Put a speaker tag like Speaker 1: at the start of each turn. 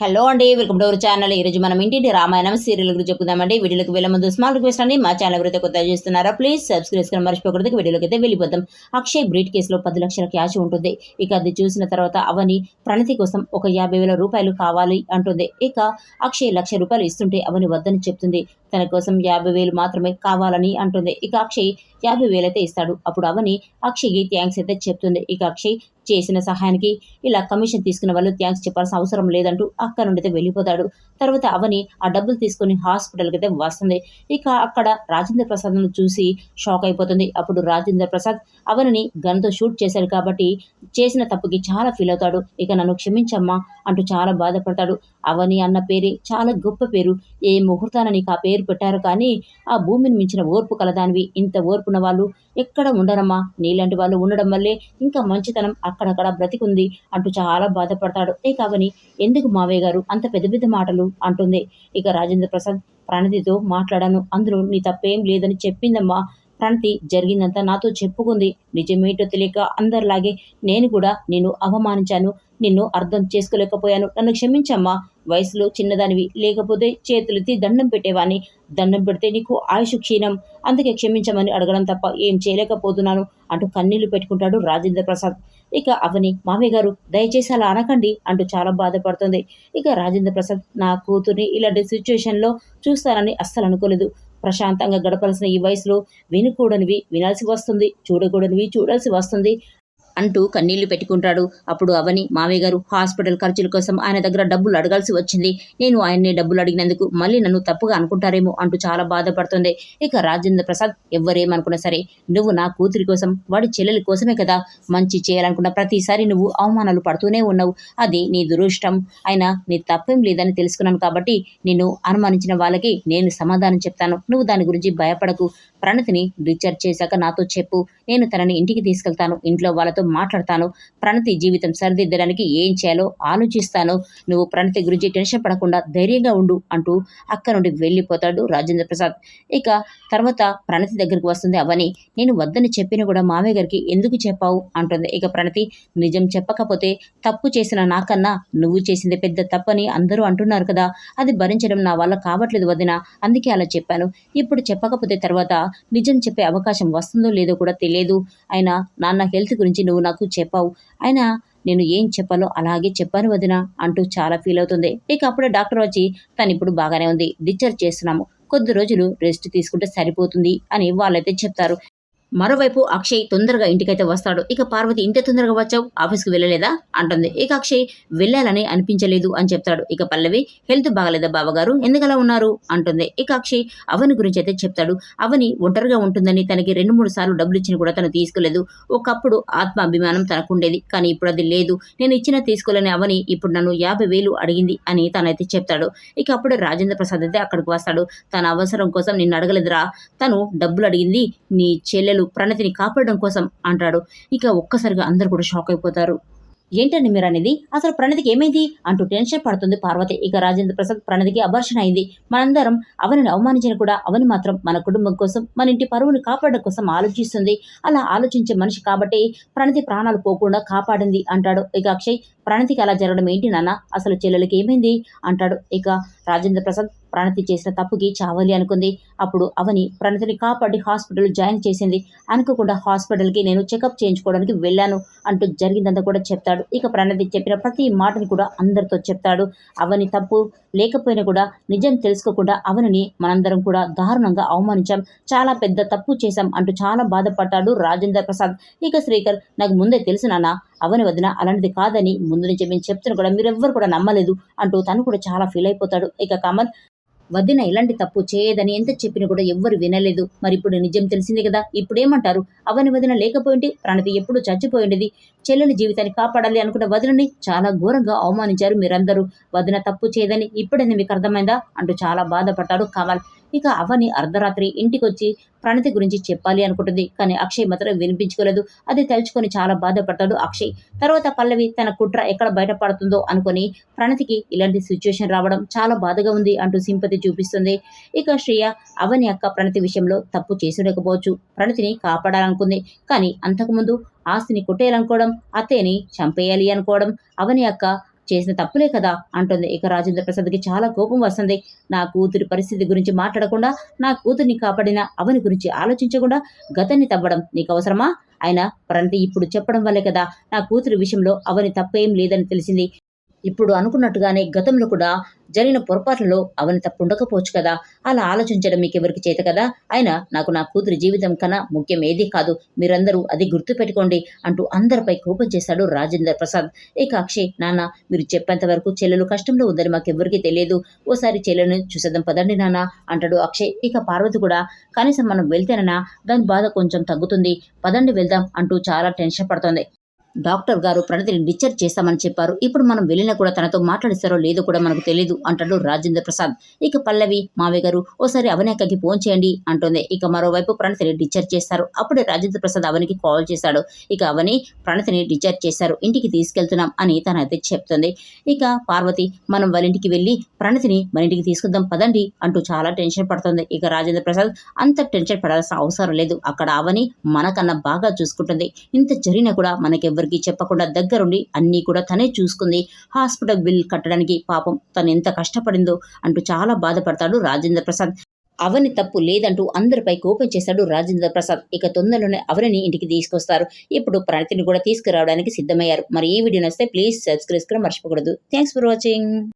Speaker 1: Hello అండి welcome to our channel. ఈరోజు మనం ఇంటింటి రామాయణం సీరియల్ గురించి చెప్పుకుందామండి. వీడియోకి వెళ్ళే ముందు స్మాల్ రిక్వెస్ట్ అండి. మా ఛానల్ ఎవరైతే కొత్త చూస్తున్నారా ప్లీజ్ సబ్స్క్రైబ్ చేసుకుని మర్చిపోకూడదు. వీడియోలోకి అయితే వెళ్ళిపోతాం అక్షయ్ బ్రీట్ కేసులో పది లక్షల క్యాష్ ఉంటుంది. ఇక అది చూసిన తర్వాత అవని ప్రణతి కోసం ఒక యాభై వేల రూపాయలు కావాలి అంటుంది. ఇక అక్షయ్ లక్ష రూపాయలు ఇస్తుంటే అవని వద్దని చెప్తుంది. తన కోసం యాభై వేలు మాత్రమే కావాలని అంటుంది. ఇక అక్షయ్ యాభై వేలైతే ఇస్తాడు. అప్పుడు అవని అక్షయ్కి థ్యాంక్స్ అయితే చెప్తుంది. ఇక అక్షయ్ చేసిన సహాయానికి ఇలా కమిషన్ తీసుకున్న వాళ్ళు థ్యాంక్స్ చెప్పాల్సిన అవసరం లేదంటూ అక్కడ నుండి అయితే వెళ్ళిపోతాడు. తర్వాత అవని ఆ డబ్బులు తీసుకుని హాస్పిటల్కి అయితే వస్తుంది. ఇక అక్కడ రాజేంద్ర ప్రసాద్ను చూసి షాక్ అయిపోతుంది. అప్పుడు రాజేంద్ర ప్రసాద్ అవనిని గన్తో షూట్ చేశాడు కాబట్టి చేసిన తప్పుకి చాలా ఫీల్ అవుతాడు. ఇక నన్ను క్షమించమ్మా అంటూ చాలా బాధపడతాడు. అవని అన్న పేరే చాలా గొప్ప పేరు. ఏ ముహూర్తాన నీకు ఆ పేరు పెట్టారు కానీ ఆ భూమిని మించిన ఓర్పు కలదానివి. ఇంత ఓర్పున్న వాళ్ళు ఎక్కడ ఉండరమ్మా? నీలాంటి వాళ్ళు ఉండడం వల్లే ఇంకా మంచితనం అక్కడక్కడ బ్రతికుంది అంటూ చాలా బాధపడతాడు. ఇక అవని ఎందుకు మావయ్య గారు అంత పెద్ద పెద్ద మాటలు? అంటుంది. ఇక రాజేంద్ర ప్రసాద్ ప్రణతితో మాట్లాడాను. అందులో నీ తప్పేం లేదని చెప్పిందమ్మా. ప్రణతి జరిగిందంతా నాతో చెప్పుకుంది. నిజమేటో తెలియక అందరిలాగే నేను కూడా నిన్ను అవమానించాను. నిన్ను అర్థం చేసుకోలేకపోయాను. నన్ను క్షమించమ్మా. వయసులో చిన్నదానివి లేకపోతే చేతులెత్తి దండం పెట్టేవాణ్ణి. దండం పెడితే నీకు ఆయుష్ క్షీణం. అందుకే క్షమించమని అడగడం తప్ప ఏం చేయలేకపోతున్నాను అంటూ కన్నీళ్ళు పెట్టుకుంటాడు రాజేంద్ర ప్రసాద్. ఇక అవని మామయ్య గారు దయచేసి అలా అనకండి అంటూ చాలా బాధపడుతుంది. ఇక రాజేంద్ర ప్రసాద్ నా కూతుర్ని ఇలాంటి సిచ్యువేషన్లో చూస్తానని అస్సలు అనుకోలేదు. ప్రశాంతంగా గడపాల్సిన ఈ వయసులో వినకూడనివి వినాల్సి వస్తుంది చూడకూడనివి చూడాల్సి వస్తుంది. అంటూ కన్నీళ్ళు పెట్టుకుంటాడు. అప్పుడు అవని మావయ్య గారు హాస్పిటల్ ఖర్చుల కోసం ఆయన దగ్గర డబ్బులు అడగాల్సి వచ్చింది. నేను ఆయన్ని డబ్బులు అడిగినందుకు మళ్ళీ నన్ను తప్పుగా అనుకుంటారేమో అంటూ చాలా బాధపడుతుంది. ఇక రాజేంద్ర ప్రసాద్ ఎవ్వరేమనుకున్నా సరే నువ్వు నా కూతురి కోసం వాడి చెల్లెలి కోసమే కదా మంచి చేయాలనుకున్న ప్రతిసారి నువ్వు అవమానాలు పడుతూనే ఉన్నావు. అది నీ దురదృష్టం. అయినా నీ తప్పేం లేదని తెలుసుకున్నాను కాబట్టి నిన్ను అనుమానించిన వాళ్ళకి నేను సమాధానం చెప్తాను. నువ్వు దాని గురించి భయపడకు. ప్రణతిని డిశ్చార్జ్ చేశాక నాతో చెప్పు. నేను తనని ఇంటికి తీసుకెళ్తాను. ఇంట్లో వాళ్ళతో మాట్లాడతాను ప్రణతి జీవితం సరిదిద్దడానికి ఏం చేయాలో ఆలోచిస్తాను నువ్వు ప్రణతి గురించి టెన్షన్ పడకుండా ధైర్యంగా ఉండు అంటూ అక్క నుండి వెళ్ళిపోతాడు రాజేంద్ర ప్రసాద్. ఇక తర్వాత ప్రణతి దగ్గరికి వస్తుంది అవని నేను వద్దని చెప్పిన కూడా మామయ్య గారికి ఎందుకు చెప్పావు? అంటుంది. ఇక ప్రణతి నిజం చెప్పకపోతే తప్పు చేసిన నాకన్నా నువ్వు చేసింది పెద్ద తప్పని అందరూ అంటున్నారు కదా అది భరించడం నా వల్ల కావట్లేదు వదిన అందుకే అలా చెప్పాను. ఇప్పుడు చెప్పకపోతే తర్వాత నిజం చెప్పే అవకాశం వస్తుందో లేదో కూడా తెలియదు. అయినా నాన్న హెల్త్ గురించి నువ్వు నువ్వు నాకు చెప్పావు. అయినా నేను ఏం చెప్పాలో అలాగే చెప్పాను వదిన అంటూ చాలా ఫీల్ అవుతుంది. ఇక అప్పుడే డాక్టర్ వచ్చి తను ఇప్పుడు బాగానే ఉంది. డిశ్చార్జ్ చేస్తున్నాము. కొద్ది రోజులు రెస్ట్ తీసుకుంటే సరిపోతుంది అని వాళ్ళైతే చెప్తారు. మరోవైపు అక్షయ్ తొందరగా ఇంటికైతే వస్తాడు. ఇక పార్వతి ఇంత తొందరగా వచ్చావు? ఆఫీస్కి వెళ్ళలేదా? అంటుంది. ఇక అక్షయ్ వెళ్ళాలని అనిపించలేదు అని చెప్తాడు. ఇక పల్లవి హెల్త్ బాగలేదా బావగారు? ఎందుకలా ఉన్నారు? అంటుంది. ఇక అక్షయ్ అవని గురించి అయితే చెప్తాడు. అవని ఒంటరిగా ఉంటుందని తనకి రెండు మూడు సార్లు డబ్బులు ఇచ్చిన కూడా తను తీసుకోలేదు. ఒకప్పుడు ఆత్మ అభిమానం తనకుండేది. కానీ ఇప్పుడు అది లేదు. నేను ఇచ్చిన తీసుకోలేని అవని ఇప్పుడు నన్ను యాభై వేలు అడిగింది అని తనైతే చెప్తాడు. ఇక అప్పుడే రాజేంద్ర ప్రసాద్ అయితే అక్కడికి వస్తాడు. తన అవసరం కోసం నిన్ను అడగలేదురా. తను డబ్బులు అడిగింది. నీ చెల్లెలు ప్రణతిని కాపాడడం కోసం అంటాడు. ఇక ఒక్కసారిగా అందరూ కూడా షాక్ అయిపోతారు. ఏంటండి మీరు అనేది? అసలు ప్రణతికి ఏమైంది? అంటూ టెన్షన్ పడుతుంది పార్వతి. ఇక రాజేంద్ర ప్రసాద్ ప్రణతికి అభర్షణ అయింది. మనందరం అవనిని అవమానించిన కూడా అవని మాత్రం మన కుటుంబం కోసం మన ఇంటి పరువుని కాపాడడం కోసం ఆలోచిస్తుంది. అలా ఆలోచించే మనిషి కాబట్టి ప్రణతి ప్రాణాలు పోకుండా కాపాడింది అంటాడు. ఇక అక్షయ్ ప్రణతికి అలా జరగడం ఏంటి నాన్న? అసలు చెల్లెలకి ఏమైంది? అంటాడు. ఇక రాజేంద్ర ప్రసాద్ ప్రణతి చేసిన తప్పుకి చావాలి అనుకుంది. అప్పుడు అవని ప్రణతిని కాపాడి హాస్పిటల్ జాయిన్ చేసింది. అనుకోకుండా హాస్పిటల్కి నేను చెకప్ చేయించుకోవడానికి వెళ్ళాను అంటూ జరిగిందంతా కూడా చెప్తాడు. ఇక ప్రణతి చెప్పిన ప్రతి మాటని కూడా అందరితో చెప్తాడు. అవని తప్పు లేకపోయినా కూడా నిజం తెలుసుకోకుండా అవనిని మనందరం కూడా దారుణంగా అవమానించాం. చాలా పెద్ద తప్పు చేశాం అంటూ చాలా బాధపడ్డాడు రాజేంద్ర ప్రసాద్. ఇక శ్రీకర్ నాకు ముందే తెలుసు నాన్న అవని వదిన అలాంటిది కాదని ముందు నుంచి మేము చెప్తున్నా కూడా మీరెవ్వరు కూడా నమ్మలేదు అంటూ తను కూడా చాలా ఫీల్ అయిపోతాడు. ఇక కమల్ వదిన ఇలాంటి తప్పు చేయదని ఎంత చెప్పినా కూడా ఎవ్వరు వినలేదు. మరి ఇప్పుడు నిజం తెలిసింది కదా. ఇప్పుడేమంటారు? అవని వదిన లేకపోయింటే ప్రణతి ఎప్పుడు చచ్చిపోయిండేది చెల్లెలి జీవితాన్ని కాపాడాలి అనుకున్న వదినని చాలా ఘోరంగా అవమానించారు మీరందరూ. వదిన తప్పు చేయదని ఇప్పుడైనా మీకు అర్థమైందా? అంటూ చాలా బాధపడ్డాడు కమల్. ఇక అవని అర్ధరాత్రి ఇంటికి వచ్చి ప్రణతి గురించి చెప్పాలి అనుకుంటుంది కానీ అక్షయ్ మాత్రం వినిపించుకోలేదు. అది తలుచుకొని చాలా బాధపడతాడు అక్షయ్. తర్వాత పల్లవి తన కుట్ర ఎక్కడ బయటపడుతుందో అనుకుని ప్రణతికి ఇలాంటి సిచ్యువేషన్ రావడం చాలా బాధగా ఉంది అంటూ సింపతి చూపిస్తుంది. ఇక శ్రేయ అవని అక్క ప్రణతి విషయంలో తప్పు చేసిడకపోవచ్చు ప్రణతిని కాపాడాలనుకుంది కానీ అంతకుముందు ఆస్తిని కొట్టేయాలనుకోవడం అత్తయ్యని చంపేయాలి అనుకోవడం అవని అక్క చేసిన తప్పులే కదా అంటుంది. ఇక రాజేంద్ర ప్రసాద్కి చాలా కోపం వస్తుంది. నా కూతురి పరిస్థితి గురించి మాట్లాడకుండా నా కూతుర్ని కాపాడిన అవని గురించి ఆలోచించకుండా గతాన్ని తవ్వడం నీకు అవసరమా? అయినా ప్రణతి ఇప్పుడు చెప్పడం వల్లే కదా నా కూతురి విషయంలో అవని తప్పేం లేదని తెలిసింది. ఇప్పుడు అనుకున్నట్టుగానే గతంలో కూడా జరిగిన పొరపాట్లలో అవని తప్పు ఉండకపోవచ్చు కదా. అలా ఆలోచించడం మీకు ఎవరికి చేత కదా? అయినా నాకు నా కూతురి జీవితం కన్నా ముఖ్యం ఏదీ కాదు. మీరందరూ అది గుర్తుపెట్టుకోండి అంటూ అందరిపై కోపం చేశాడు రాజేంద్ర ప్రసాద్. ఇక అక్షయ్ నాన్న మీరు చెప్పేంత వరకు చెల్లెలు కష్టంలో ఉందని మాకెవ్వరికీ తెలియదు. ఓసారి చెల్లెలను చూసేద్దాం పదండి నాన్న అంటాడు అక్షయ్. ఇక పార్వతి కూడా కనీసం మనం వెళ్తేనన్నా దాని బాధ కొంచెం తగ్గుతుంది. పదండి వెళ్దాం అంటూ చాలా టెన్షన్ పడుతోంది. డాక్టర్ గారు ప్రణతిని డిశ్చార్జ్ చేస్తామని చెప్పారు. ఇప్పుడు మనం వెళ్ళినా కూడా తనతో మాట్లాడిస్తారో లేదో కూడా మనకు తెలియదు అంటాడు రాజేంద్ర ప్రసాద్. ఇక పల్లవి మావయ్య గారు ఓసారి అవనేకకి ఫోన్ చేయండి అంటుంది. ఇక మరోవైపు ప్రణతిని డిశ్చార్జ్ చేస్తారు. అప్పుడే రాజేంద్ర ప్రసాద్ అవనికి కాల్ చేశాడు. ఇక అవని ప్రణతిని డిశ్చార్జ్ చేశారు. ఇంటికి తీసుకెళ్తున్నాం అని తనైతే చెప్తుంది. ఇక పార్వతి మనం వాళ్ళ ఇంటికి వెళ్ళి ప్రణతిని మన ఇంటికి తీసుకుందాం పదండి అంటూ చాలా టెన్షన్ పడుతుంది. ఇక రాజేంద్ర ప్రసాద్ అంత టెన్షన్ పడాల్సిన అవసరం లేదు. అక్కడ అవని మనకన్నా బాగా చూసుకుంటుంది. ఇంత జరిగినా కూడా మనకెవ్వరికి చెప్పకుండా దగ్గరుండి అన్నీ కూడా తనే చూసుకుంది. హాస్పిటల్ బిల్ కట్టడానికి పాపం తను ఎంత కష్టపడిందో అంటూ చాలా బాధపడతాడు రాజేంద్ర ప్రసాద్. అవని తప్పు లేదంటూ అందరిపై కోపం చేశాడు రాజేంద్ర ప్రసాద్. ఇక తొందరలోనే అవరిని ఇంటికి తీసుకొస్తారు. ఇప్పుడు ప్రణతిని కూడా తీసుకురావడానికి సిద్ధమయ్యారు. మరి ఈ వీడియో నచ్చితే ప్లీజ్ సబ్స్క్రైబ్ కూడా మర్చిపోకూడదు. Thanks for watching.